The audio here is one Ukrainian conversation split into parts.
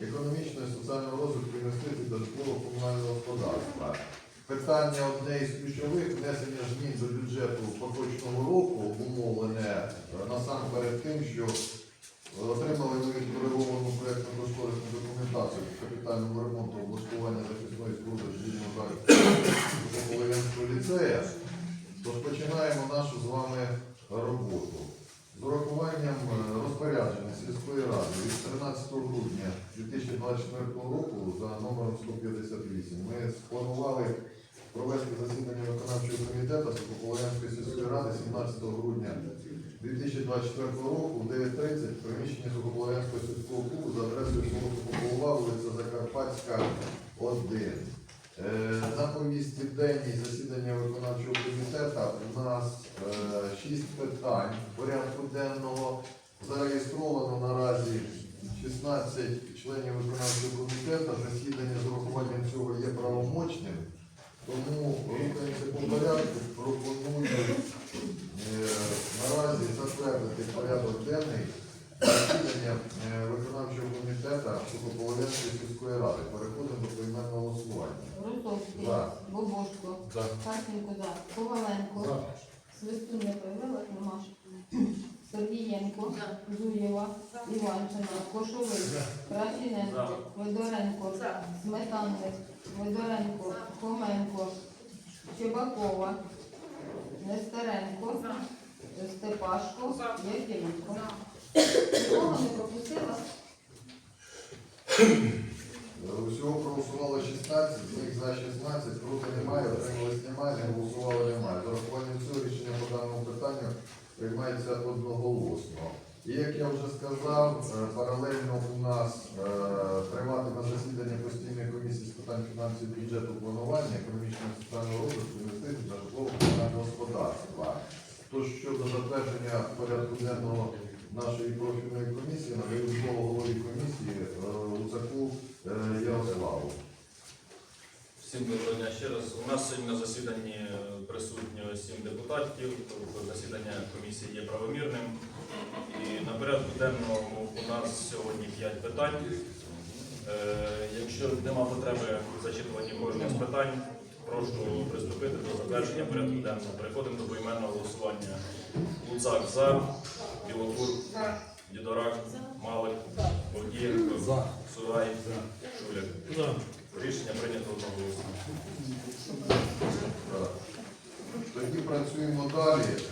економічного і соціального розвитку інвестицій та житлово-комунального господарства. Питання одне із ключових внесення змін до бюджету поточного року умовлене е, насамперед тим, що отримали ми відкориговану проєктну кошторисну документацію по капітальному ремонту облаштування захисної споруди цивільного захисту Полов'янського ліцея. Тож починаємо нашу з вами роботу. З урахуванням е, розпорядження сільської ради від 13 грудня 2024 року за номером 158 ми спланували провести засідання виконавчого комітету Сухополов'янської сільської ради 17 грудня 2024 року в 9.30 в приміщенні сільського клубу за адресою село Сухополова, вулиця Закарпатська, 1. Е, На повісті денній засідання виконавчого комітету у нас е, шість питань порядку денного. Зареєстровано наразі 16 членів виконавчого комітету. Засідання з урахуванням цього є правомочним. Тому рухаємося по порядку. Пропоную е, наразі затвердити порядок денний засідання е, виконавчого комітету Сухополов'янської сільської ради. Переходимо до поіменного голосування. Русовський, За. Бобошко, За. Харченко, за. Коваленко, Свистун не появилась, нема ж. Сергієнко, Зуєва, Іванчина, Кошовий, Красіненко, Федоренко, Сметанник, Федоренко, Хоменко, Чебакова, Нестеренко, Степашко, Якименко. Нікого не пропустила? Усього проголосувало 16, з них за 16, проти немає, отримались немає, не голосували немає. З урахуванням цього рішення по даному питанню приймається одноголосно. І як я вже сказав, е, паралельно у нас е, триватиме засідання постійної комісії з питань фінансів, бюджету, планування, економічного соціального розвитку, інвестицій та житлово-комунального господарства. Тож щодо затвердження порядку денного нашої профільної комісії, надаю слово голові комісії е, Луцаку Ярославу. Всім доброго дня ще раз. У нас сьогодні на засіданні присутні сім депутатів, тобто засідання комісії є правомірним. І на порядку денному у нас сьогодні п'ять питань. Е, Якщо нема потреби в зачитуванні кожного з питань, прошу приступити до затвердження порядку денного. Переходимо до поіменного голосування. Луцак за, Білокур, Дідорак, Малик, Гордієнко, Сурай, Шуляк. Рішення прийнято одноголосно. Тоді працюємо далі. Е,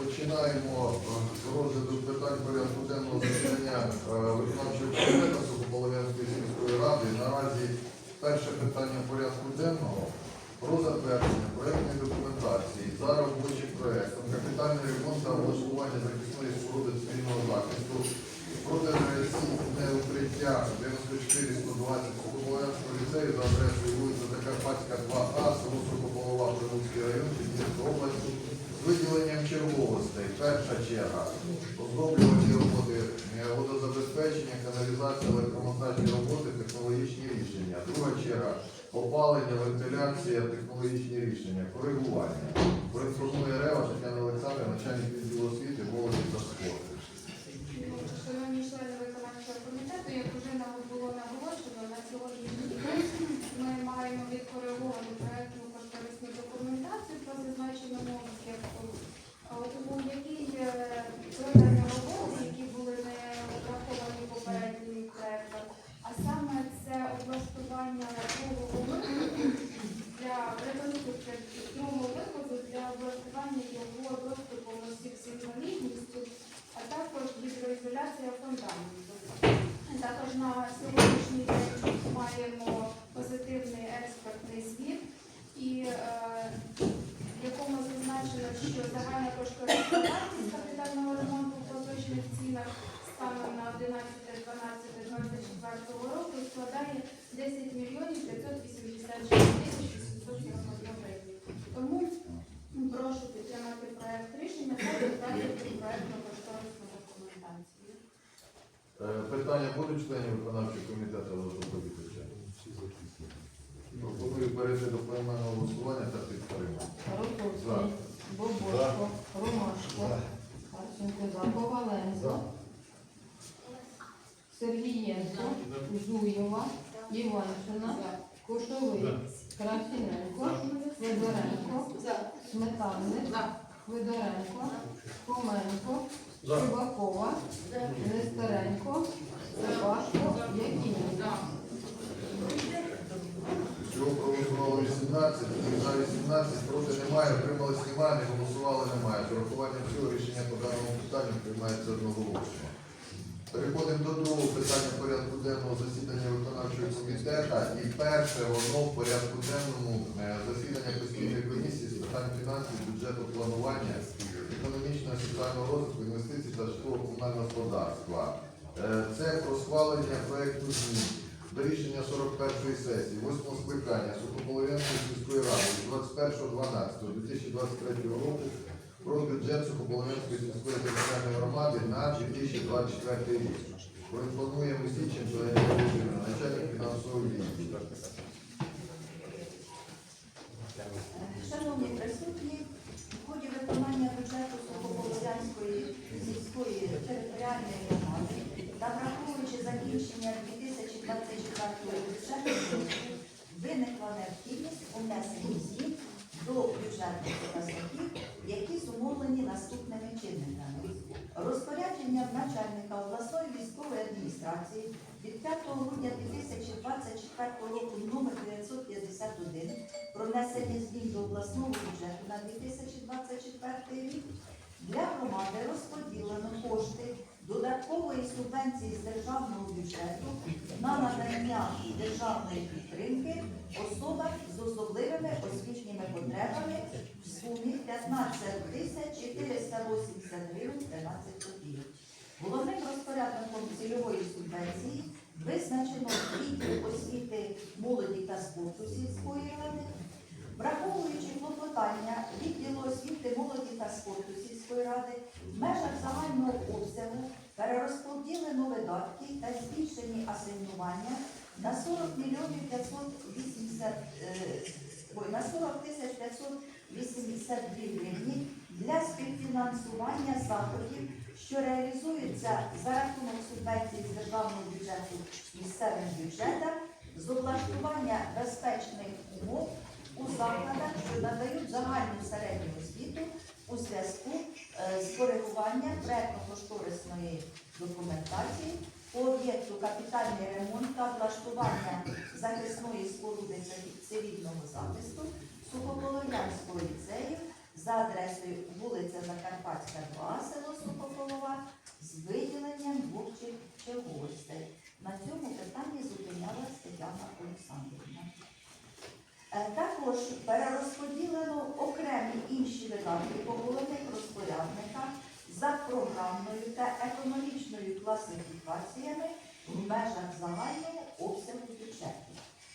Починаємо е, з розгляду питань порядку денного засідання е, виконавчого комітету Сухополов'янської сільської ради. Наразі перше питання порядку денного про затвердження проєктної документації за робочим проєктом капітальний ремонт та облаштування захисної споруди цивільного захисту протирадіаційне укриття 94-120 Сухополов'янського ліцею за адресою вулиця Закарпатська 2А, село Сухополова, Приморський район, Чернігівської області, з виділенням черговостей. Перша черга. Оздоблювані роботи, е, водозабезпечення, каналізація, електромонтажні роботи, технологічні рішення. Друга черга. Опалення, вентиляція, технологічні рішення, коригування. Проінформує Рева Тетяна Олександра, начальник відділу освіти, молоді та спорту. Шановні члени виконавчого комітету, як вже нам було наголошено, на сьогоднішній день ми маємо відкориговану проєктну кошторисну документацію про зазначеному об'єкту, От, у якій е, виконані роботи, які були не враховані попереднім проєктом, а саме це облаштування другого виходу для реконструкції другого виходу для облаштування його доступом осіб з інвалідністю а також гідроізоляція фундаменту. Також на сьогоднішній день маємо позитивний експертний звіт, і е, в якому зазначено, що загальна кошторисна вартість капітального ремонту в поточних цінах станом на 11.12.24 року складає 10 мільйонів 586 тисяч 841 гривень. Тому прошу підтримати проект рішення та затвердити проектну кошторисну членів виконавчого комітету до доповідача? перейти до поіменного голосування та підтримати. Рокоцький, Бобошко, Ромашко, Харченко за, Коваленко, Сергієнко, Зуєва, Іванчина, Кошовий, Красіненко, Федоренко, Сметанник, Федоренко, Коменко, Чубакова, Нестеренко, Всього проголосувало 18, за 18, проти немає, отрималось немає, не голосували немає. З урахуванням цього рішення по даному питанню приймається одноголосно. Переходимо до другого питання порядку денного засідання виконавчого комітету. І перше воно в порядку денному е, засідання постійної комісії з питань фінансів, бюджету, планування, економічного соціального розвитку, інвестицій та житлово-комунального господарства. Е, Це про схвалення проекту змін до рішення 41-ї сесії, 8 скликання Сухополов'янської сільської ради з 21.12.2023 року про бюджет Сухополов'янської сільської територіальної громади на 2024 рік. Проінформує Мусіченко Ірина Володимирівна, начальник фінансового відділу. Шановні присутні, в ході виконання бюджету Сухополов'янської сільської територіальної громади та враховуючи закінчення 2024 бюджету року, виникла у змін до бюджетних показників, які зумовлені наступними чинниками. Розпорядження начальника обласної військової адміністрації від 5 грудня 2024 року номер 951 про внесення змін до обласного бюджету на 2024 рік для громади розподілено кошти додаткової субвенції з державного бюджету на надання державної підтримки особам з особливими освітніми потребами в сумі 15 тисяч 480 гривень 13 копійок. Головним розпорядником цільової субвенції визначено відділ освіти молоді та спорту сільської ради, враховуючи клопотання відділу освіти молоді та спорту сільської ради, в межах загального обсягу перерозподілено видатки та збільшені асигнування на 40 мільйонів 580, е, на 40 тисяч 582 гривні для співфінансування заходів, що реалізуються за рахунок субвенцій з державного бюджету місцевим бюджетам з облаштування безпечних умов у закладах, що надають загальну середню освіту у зв'язку е, з коригуванням проектно-кошторисної документації по об'єкту капітальний ремонт та влаштування захисної споруди цивільного захисту Сухополов'янського ліцею за адресою вулиця Закарпатська, 2, село Сухополова, з виділенням двох чер- черговостей. На цьому питанні зупинялась Тетяна Олександрівна. Е, Також перерозподілено окремі інші видатки по головних розпорядниках за програмною та економічною класифікаціями в межах загального обсягу бюджету.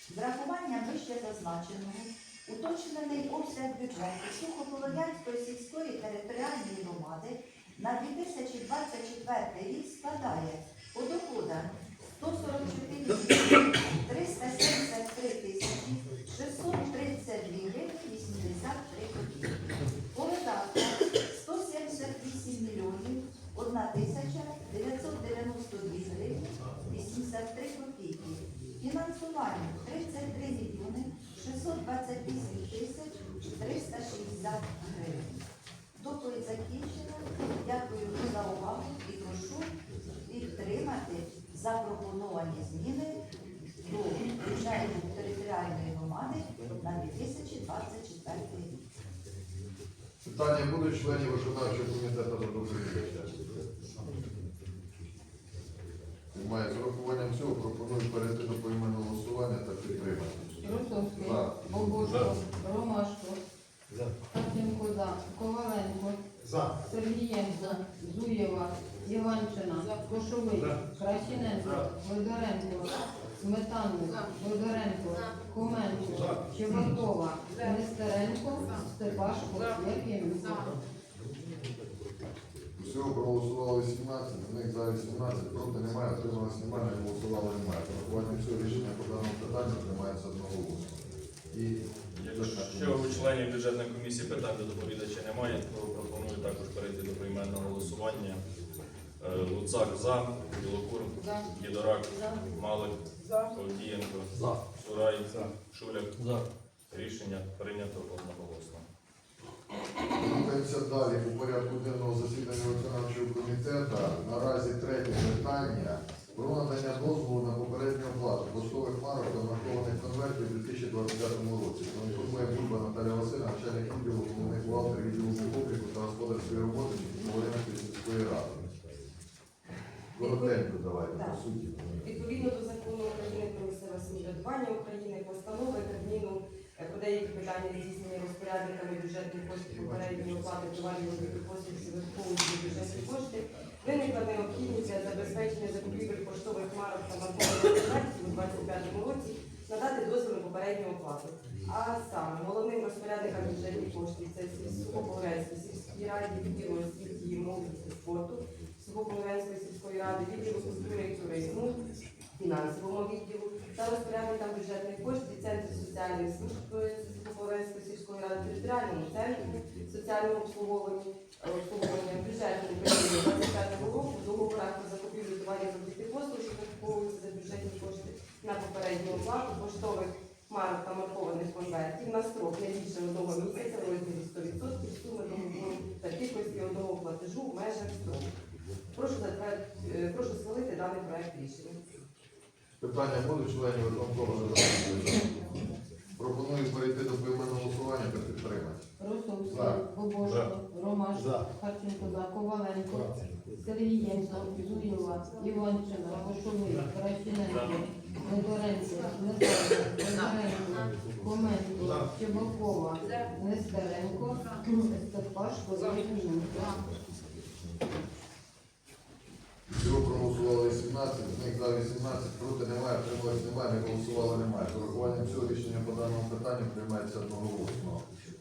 З врахуванням вище зазначеного, уточнений обсяг бюджету Сухополов'янської сільської територіальної громади на 2024 рік складає по доходах 144 мільйони 373 тисячі 632 гривні 83 копійки. По видатках 178 мільйонів 1 тисяча 992 гривні 83 копійки. Фінансування 33 мільйони 628 тисяч 360 гривень. Доповідь закінчена. Дякую за увагу і прошу підтримати запропоновані зміни до бюджету територіальної громади на 2024 рік. Питання будуть членів виконавчого комітету за доповідача. Немає. З урахуванням цього пропоную перейти до поіменного голосування та підтримати. Росовський, За. Бобошко, Ромашко, Харченко за, Коваленко, За. Сергієнко, Зуєва, Іванчина, Кошовий, Красіненко, Федоренко, Сметанник, Федоренко, Коменко, Чебакова, Нестеренко, Степашко, Якименко. Всього проголосувало 18, з них за 18, проти немає, отрималось немає, голосували немає. З урахуванням цього рішення по даному питанню приймається одноголосно. І І Якщо у членів бюджетної комісії питань до доповідача немає, то пропоную також перейти до поіменного голосування. Е, Луцак за, Білокур, За. Єдорак, За. Малик, За. Повдієнко, Сурай, Шуляк. За. Рішення прийнято одноголосно. Рухаємося далі у порядку денного засідання виконавчого комітету. Наразі третє питання про надання дозволу на попередню оплату поштових марок та маркованих конвертів у 2025 році. Проінформує Бульба Наталія Васильівна, начальник відділу головних бухгалтер відділу обліку та господарської роботи Волинської сільської ради. Коротенько давайте, по суті. Відповідно до закону України про місцеве самоврядування України, постанови Кабміну е, про деякі питання здійснення розпорядниками бюджетних коштів попередньої оплати товарів і послуг, що виховують бюджетні кошти, виникла необхідність для забезпечення закупівель поштових марок та маркових конвертів у 2025 році надати дозвіл на попередню оплату. А саме головним розпорядникам бюджетних коштів це Сухополовецький сільській раді, відділу освіти молоді та спорту, Сухополовецької сільської ради, відділу культури і туризму, фінансовому відділу та розпорядникам бюджетних коштів Центру соціальної служби Сухополовецької сільської ради, територіальному центру соціального обслуговування, обслуговування бюджетного періоду 25 року в договорах про закупівлю товарів робіт послуг, що закуповуються за бюджетні кошти на попередню оплату поштових марок та маркованих конвертів на строк не більше одного місяця в розмірі 100% суми договору та кількості одного платежу в межах строку. Прошу е, прошу схвалити даний проект рішення. Питання будуть членів виконкому задавати? Пропоную перейти до поіменного голосування та підтримати. Росовський, За. Бобошко, Ромаш, За. Харченко, за, Коваленко, Сергієнко, Зуєва, Іванчина, Кошовий, Красіненко, Недоренко, Федоренко, Коменко, Чебакова, Нестеренко, Степашко, Євгенко. Всього проголосували 18, з них за 18, проти немає, трималось немає, не голосували немає. З урахуванням цього рішення по даному питанню приймається одноголосно.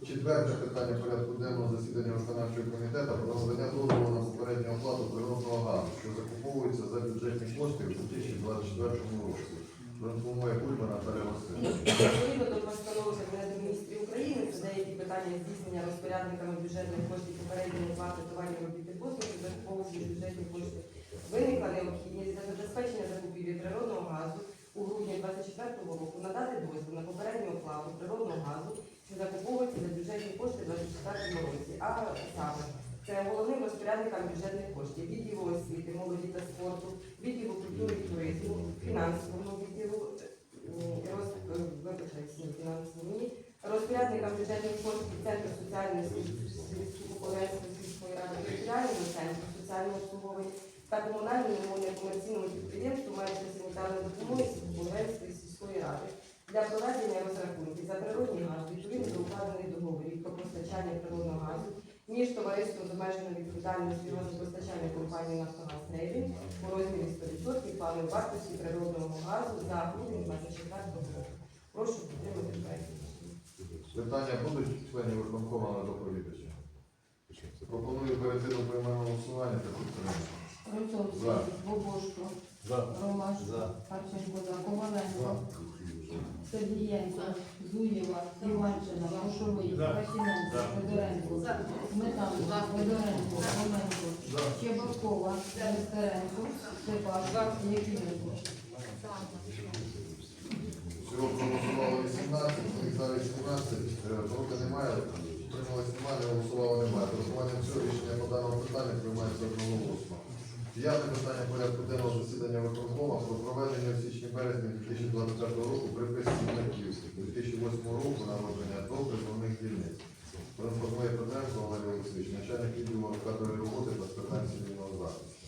Четверте питання порядку денного засідання виконавчого комітету про надання дозволу на попередню оплату природного газу, що закуповується за бюджетні кошти у 2024 році. Проінформує Бульба Наталія Васильівна. Відповідно до постанови Кабінету міністрів України про деякі питання здійснення розпорядниками бюджетних коштів попередньої оплати товарів робіт і послуг, закуповуються бюджетні кошти, виникла необхідність для забезпечення закупівлі природного газу у грудні 2024 року надати дозвіл на попередню оплату природного газу, що закуповується за бюджетні кошти у 2024 році, а саме це головним розпорядникам бюджетних коштів, відділу освіти, молоді та спорту, відділу культури і туризму, фінансовому відділу, е, розпорядникам бюджетних коштів Центру соціальної Сільської ради, територіальному центру соціального та комунальному некомерційному підприємству майже санітарної допомоги Сільської сільської ради для проведення розрахунків за природний газ відповідно до укладених договорів про постачання природного газу між товариством з обмеженою відповідальністю газопостачання компанії «Нафтогаз Трейдинг» у розмірі 100% плану вартості природного газу за грудень 24 року. Прошу підтримати проект. Питання будуть членів виконкому на доповідача? Пропоную перейти до поіменного голосування За. Бобошко, За. Ромаш, За. Харченко, за, Коваленко, Сергієнко, Зуєва, Іванчина, Кошовий, Красіненко, Федоренко, Сметанко, Федоренко, Коменко, Чебакова, Нестеренко, Степашко, Єфіменко. Всього проголосувало 18, з них за 18, е, проти немає, утрималось немає, голосувало немає. З цього рішення по даному питанню приймається одноголосно. П'яте питання порядку денного засідання виконкому про проведення в січні-березні 2025 року приписів знаків 2008 року народження до призовних дільниць. Проінформує Петренко Валерій Олексійович, начальник відділу кадрової роботи та з питань цивільного захисту.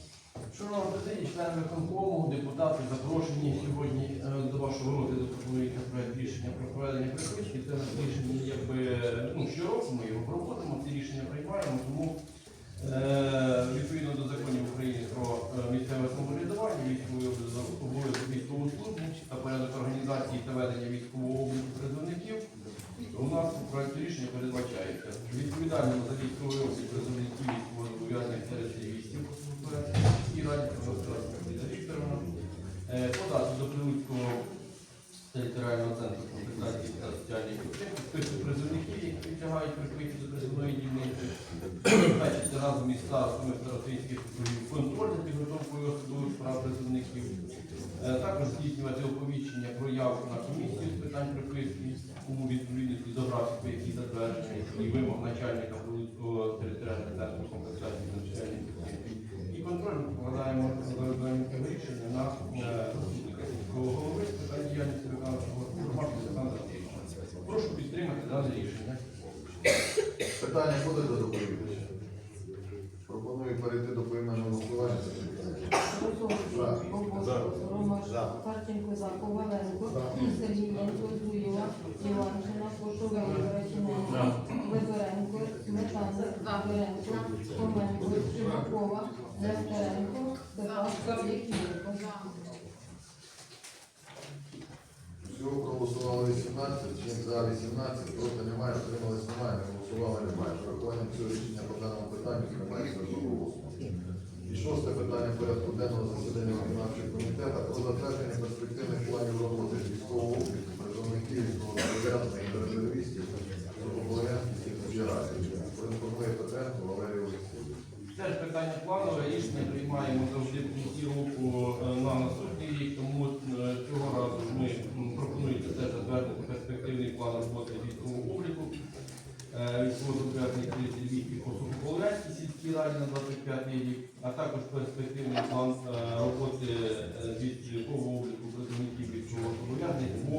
Шановні президії, члени виконкому, депутати запрошені сьогодні е, до вашого розгляду пропонується проект рішення про проведення приписки. Це рішення якби ну, щороку ми його проводимо, ці рішення приймаємо, тому е, відповідно до законів України про е, місцеве самоврядування, військовий обов'язок обов'язок військову службу та порядок організації та ведення військового обліку призовників. У нас у проєкті рішення передбачається. Відповідальному за військовий облік призовників військовозобов'язаних серед цивілістів і раді Вікторовна, е, подати до Прилуцького територіального центру компетенції та соціальної підтримки, список призовників, які підлягають припиті до призовної дільниці, значить разом із старостами старостинських округів контроль за підготовкою особливих справ призовників, Е, також здійснювати оповіщення про явку на комісію з питань приписки у відповідності до графіку, який затверджений, і вимог начальника територіального центру компенсації та. І контроль ми покладаємо за рішення на е, заступника сільського голови з питань діяльності виконавчого громади Олександра Андрійовича. Прошу підтримати дане рішення. Питання буде до доповідача? Пропоную перейти до поіменного голосування. Ромаш, Харченко, за, Коваленко, Сергієнко, Зуєва, Іванчина, Кошовий, Рачиненко, Ведоренко, Сметана, Ведоренко, Коменко, Чубакова, Нестеренко, Степашко, Якименко. Всього проголосувало 18, чин за 18, проти немає, утримались немає, не голосували немає. Врахуванням цього рішення по даному питанню приймається одноголосно. І шосте питання порядку денного засідання виконавчого комітету про затвердження перспективних планів роботи військового обліку, призовників, військовозобов'язаних та резервістів Сухополов'янській сільській раді. Проінформує Петренко Валерій Олексійович. Теж питання планове, рішення приймаємо завжди в кінці року е, на наступний рік, тому е, цього разу ми м, пропонується теж затвердити перспективний план роботи військового обліку. е, Військово-зобов'язаних резервістів по Сухополов'янській сільській раді на 25 рік, а також перспективний план е, роботи е, військового обліку працівників військово-зобов'язаних по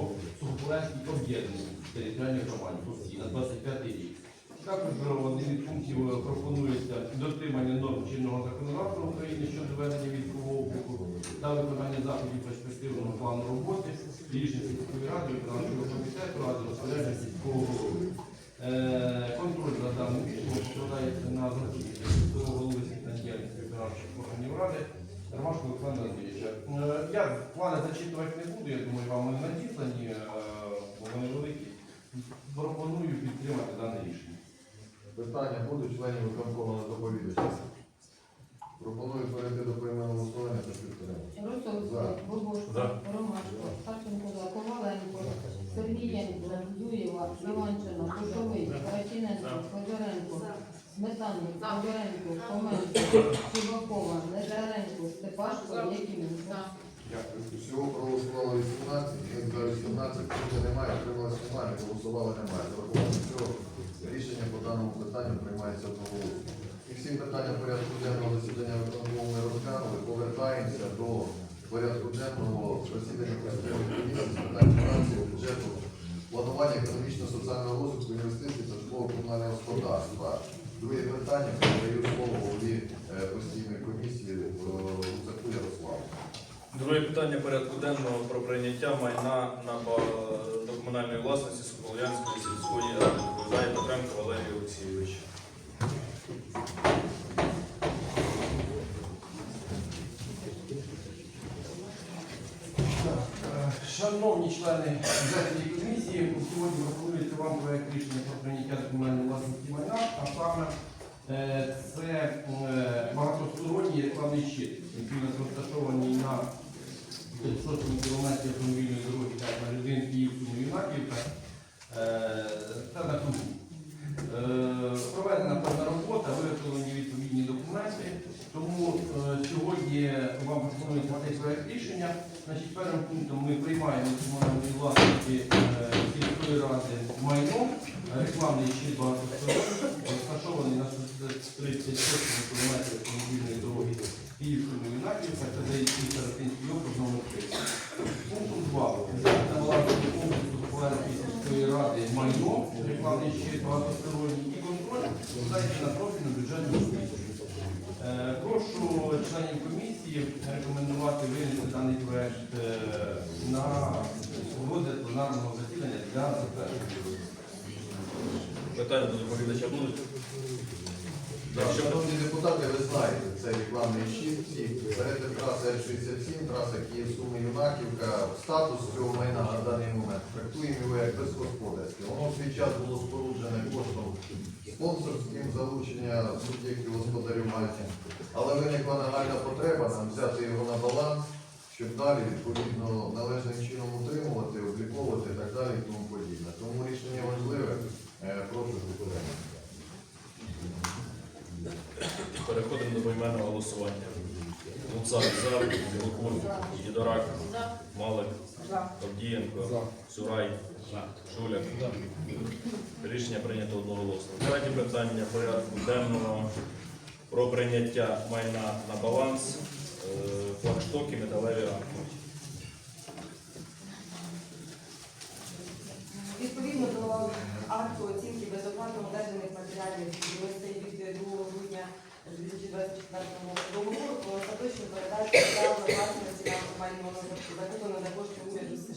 Територіальній громаді Росії на 25 рік. Також в один із пунктів е, пропонується дотримання норм чинного законодавства України щодо ведення військового обліку та виконання заходів перспективного плану роботи, рішень сільської ради, виконавчого комітету, ради розпорядження сільського голови. Е, Контроль за даним рішенням складається на заступника сільського голови діяльності виконавчих органів ради. Ромашко Олександра Андрійовича. Е, Я плани зачитувати не буду, я думаю, вам вони надіслані, е, великі. Пропоную підтримати дане рішення. Питання будуть членів виконкому на доповідача. Пропоную перейти до поіменного голосування та підтримати. За. Росовський, Бобошко, Ромашко, Харченко, Коваленко, Сергієнко, Зуєва, Іванчина, Кошовий, Рачиненко, Федоренко, Сметанник, Федоренко, Коменко, Чубакова, Нестеренко, Степашко, Якименко. Всього проголосувало 18, чин за 18, проти немає, отрималось немає, не голосували немає. З цього рішення по даному питанню приймається одноголосно. І всі питання порядку денного засідання виконкому ми розглянули. Повертаємося до порядку денного засідання президентської комісії з питань фінансів, бюджету, планування економічно-соціального розвитку, інвестицій та житлово-комунального господарства. Друге питання передаю слово голові е, постійної комісії е, Луцаку Ярославу. Друге питання порядку денного про прийняття майна на до комунальної власності Соколянської сільської ради. Доповідає Петренко Валерій Олексійович. Е, Шановні члени бюджетної комісії, сьогодні пропонується вам проект рішення про прийняття документної власності майна, а саме е, це е, багатосторонній рекламний щит, який розташований на 500 кілометрів автомобільної дороги так, на людин Київ Юнаківка е, та на кругу. Е, Проведена певна робота, виготовлені відповідні документи. Тому е, сьогодні вам пропонується цей проект рішення. Значить, першим пунктом ми приймаємо комунальної власності сільської ради майно, рекламний щит багатосторонній, розташований на 36 км автомобільної дороги Київському Юнаківка, це Заїцький Старостинський округ номер 3. Пунктом 2. На балансі комплексу Популярної сільської ради майно, рекламний щит багатосторонній і контроль складається на профільну бюджетну комісію. Е, Прошу членів комісії рекомендувати винести даний проект е, на розгляд пленарного засідання для затвердження. Питання до доповідача будуть? Якщо Шановні депутати, ви знаєте, це рекламний щит, ці перетин траси Р-67, траса Київ-Суми Юнаківка. Статус цього майна на даний момент трактуємо його як безгосподарське. Воно в свій час було споруджене коштом спонсорським залучення суб'єктів господарювання. Але виникла нагальна потреба нам взяти його на баланс, щоб далі відповідно належним чином утримувати, обліковувати і так далі і тому подібне. Тому рішення важливе. Е, Прошу підтримати. Переходимо до поіменного голосування. Луцак за, Білокур, Єдорак, Малик, Авдієнко, Сурай, Шуляк. Рішення прийнято одноголосно. Третє питання порядку денного про прийняття майна на баланс, е, флагштоки, металеві рамки. Відповідно до акту оцінки безоплатно одержаних матеріалів від 2 грудня 2024 року договору про остаточну передачу права власності на майно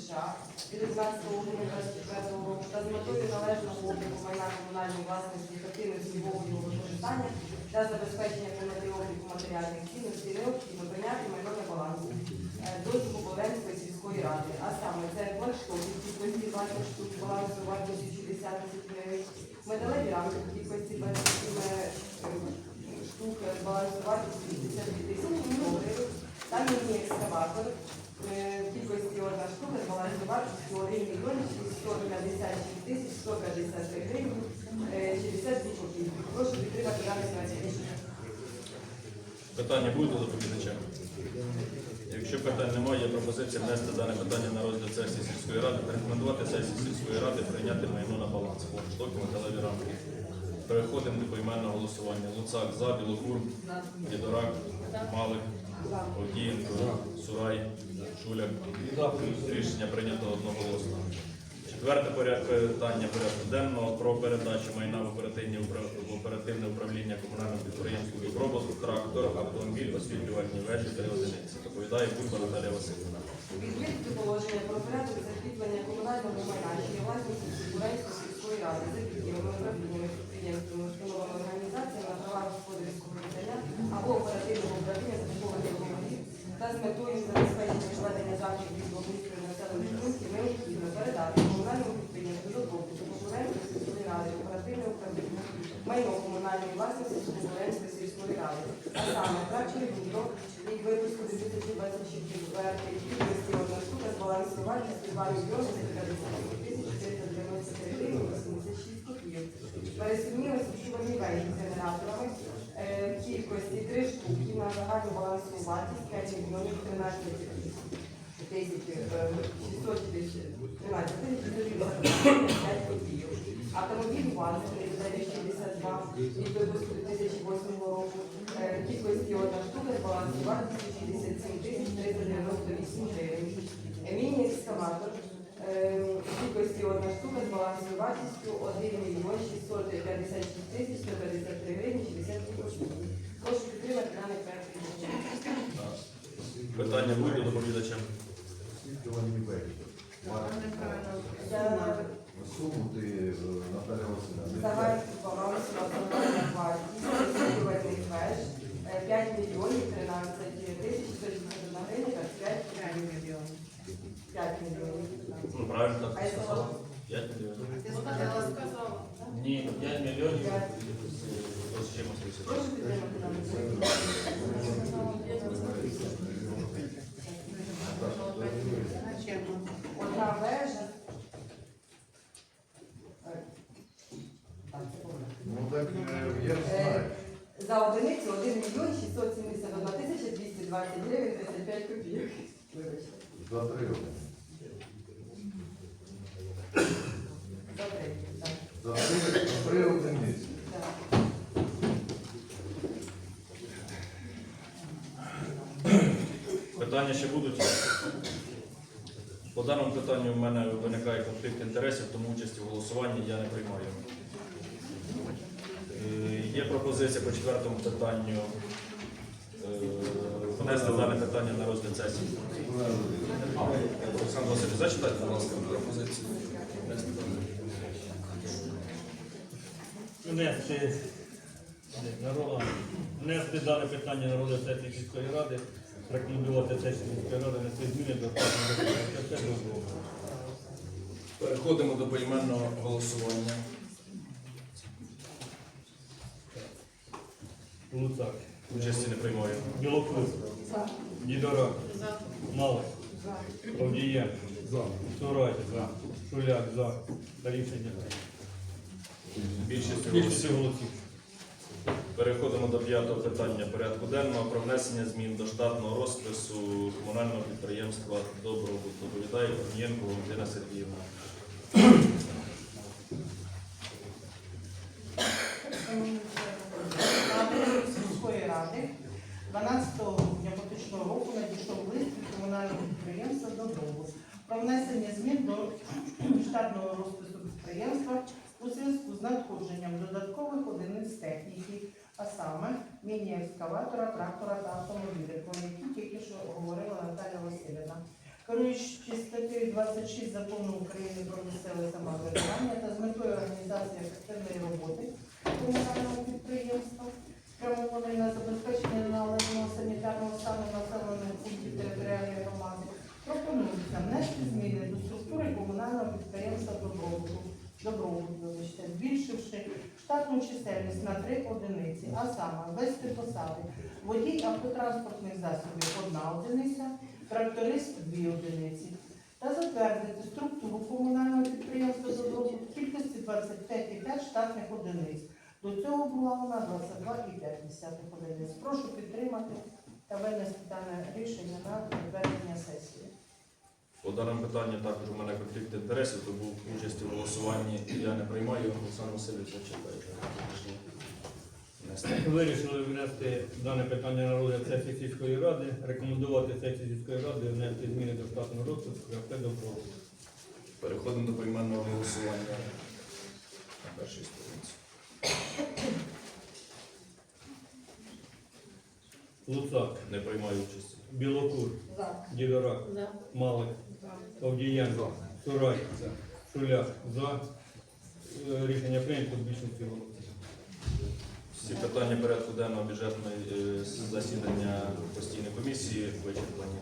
США від 11 грудня 2024 року та з метою належного обліку майна комунальної власності ефективності його використання та забезпечення повноти обліку матеріальних цінностей необхідно прийняти майно на баланс е, до Зубовенської сільської ради. А саме це флагшток від кількості 20 штук балансу вартості 60 тисяч гривень, металеві рамки в кількості 27 е, штук балансу вартості 52 тисячі гривень, та міні-екскаватор е, в кількості одна штука з балансу вартості 1 мільйон 656 тисяч 153 гривень, е, 62 копійки. Прошу підтримати даний проект рішення. Питання будуть до? Якщо питань немає, є пропозиція внести дане питання на розгляд сесії сільської ради, порекомендувати сесії сільської ради прийняти майно на баланс. Флагштоки, металеві рамки. Переходимо до поіменного голосування. Луцак за, Білокур, Дідорак, Малик, Одієнко, Сурай, Шуляк. Рішення прийнято одноголосно. Четверте питання порядку денного про передачу майна в оперативне, управління комунального підприємства «Добробут», трактор, автомобіль, освітлювальні вежі та одиниці. Доповідає Бульба Наталія Васильівна. Відмінити положення про порядок закріплення комунального майна, що є сільської ради за підтримами управліннями підприємствами, установами організаціями на правах господарського віддання або оперативного управління закупованих договорів та з метою забезпечення проведення заходів від благоустрою населених пунктів необхідно передати комунальному підприємству «Добробут» Сікуренської сільської ради оперативне управління майно комунальної власності Сікуренської сільської ради, а саме тракторі «Гудро», рік випуску 2024 кількості одна штука з балансу вартості 2 мільйони 157 тисяч 493 гривень 86 копійок. Пересувні освітлювані вежі з генераторами е, кількості 3 штуки на загальну балансову вартість 5 мільйонів 13 тисяч е, 600 тисяч 13 тисяч 495 копійок. Автомобіль ВАЗ 3962 від випуску 2008 року кількості одна штука вартості 67 тисяч 398 гривень. Е, Міні-екскаватор е, кількості одна штука з балансовою вартістю 1 мільйон 656 тисяч 153 гривні 60 копійок. Прошу підтримати даний проект рішення. Питання будуть до доповідача? Освітлювані вежі. Я Суму ти, е, Наталя Васильівна. Загальний баланс національна вартість освітлювальних веж е, 5 мільйонів 13 тисяч 161 гривня 25 мільйонів. 5 мільйонів. Ну, правильно так. А я сказала? 5 мільйонів. сказала. Ні, 5 мільйонів. П'ять. Ось з чимось тисяч. Прошу підтримати даний 20 гривень 35 копійок. Вибачте. За три роки. За три, так. За Питання ще будуть? По даному питанню в мене виникає конфлікт інтересів, тому участі в голосуванні я не приймаю. Е, є пропозиція по четвертому питанню внести дане питання на розгляд сесії. Олександр Васильович, зачитайте, будь ласка, пропозицію. Внести дане. внести дане питання на розгляд сесії сільської ради, рекомендувати сесії сільської ради внести зміни до статусу до Переходимо до поіменного голосування. Луцак, Участі не приймаю. Білокур, Дідора, Малик, Овдієнко, Сурай, Шуляк, за. Рішення. Більшість голосів. Переходимо до п'ятого питання порядку денного про внесення змін до штатного розпису комунального підприємства Добробут. Доповідає Корнієнко Валентина Сергіївна. Ради сільської ради 12 грудня поточного року надійшов лист від підприємства «Добробут» про внесення змін до штатного розпису підприємства у зв'язку з надходженням додаткових одиниць техніки, а саме міні-екскаватора, трактора та автомобіля, про які тільки що говорила Наталя Васильівна. Керуючись статтею 26 закону України про місцеве самоврядування та з метою організації ефективної роботи комунального підприємства, спрямований на забезпечення належного санітарного стану населених пунктів територіальної громади, пропонується внести зміни до структури комунального підприємства добробуту, добробут, вибачте, збільшивши штатну чисельність на три одиниці, а саме ввести посади водій автотранспортних засобів одна одиниця, тракторист дві одиниці. Та затвердити структуру комунального підприємства добробут в кількості 25,5 штатних одиниць. До цього була вона 22,5 одиниць. Прошу підтримати та винести дане рішення на підтвердження сесії. По даному питанню також у мене конфлікт інтересів, то був участь у голосуванні. Я не приймаю, Олександр Васильович чекає. Вирішили внести дане питання на розгляд сесії сільської ради, рекомендувати сесії сільської ради внести зміни до штатного розпису КП «Добробут». Переходимо до поіменного голосування. На першій сторінці. Луцак, Не приймаю участі. Білокур, За. Дідорак, Малик, Овдієнко, Сурай, Шуляк, за. Е, Рішення прийнято більшістю голосів. Всі питання порядку денного бюджетної е, засідання постійної комісії вичерпані.